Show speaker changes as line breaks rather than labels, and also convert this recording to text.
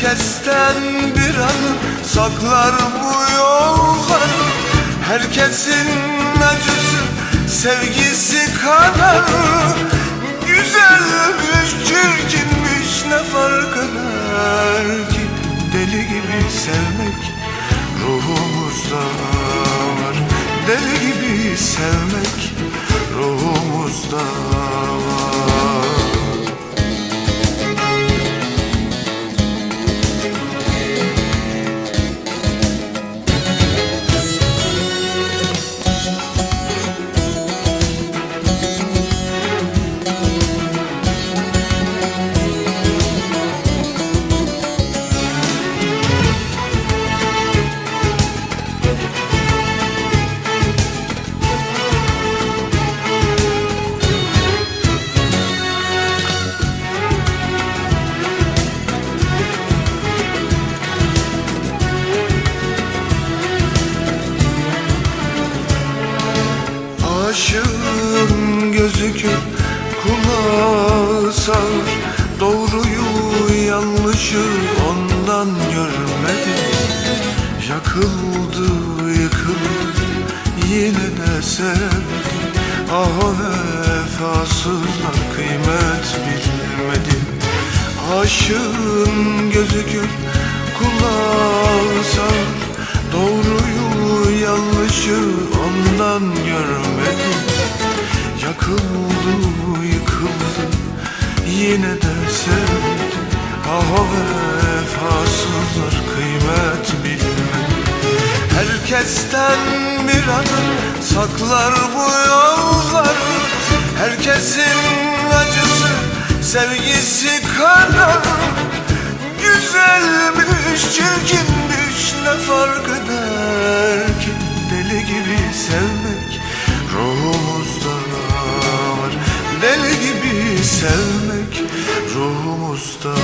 Herkesten bir anı saklar bu yollar Herkesin acısı sevgisi kadar Güzelmiş çirkinmiş ne fark eder ki? Deli gibi sevmek ruhumuzda var. Deli gibi sevmek ruhumuzda var Aşığın gözü kör kulağı sağır Doğruyu yanlışı ondan görmedi Yakıldı yıkıldı yine de sevdi Ah o vefasızlar kıymet bilmedi Aşığın gözü kör kulağı sağır Doğruyu yanlışı Yakıldı yıkıldı. Yine de sevdi Ah o vefasızlar kıymet bilmedi Herkesten bir adım saklar bu yollar Herkesin acısı sevgisi kadar Güzelmiş çirkinmiş ne fark eder ki? Deli gibi sevmek gibi sevmek ruhumuzda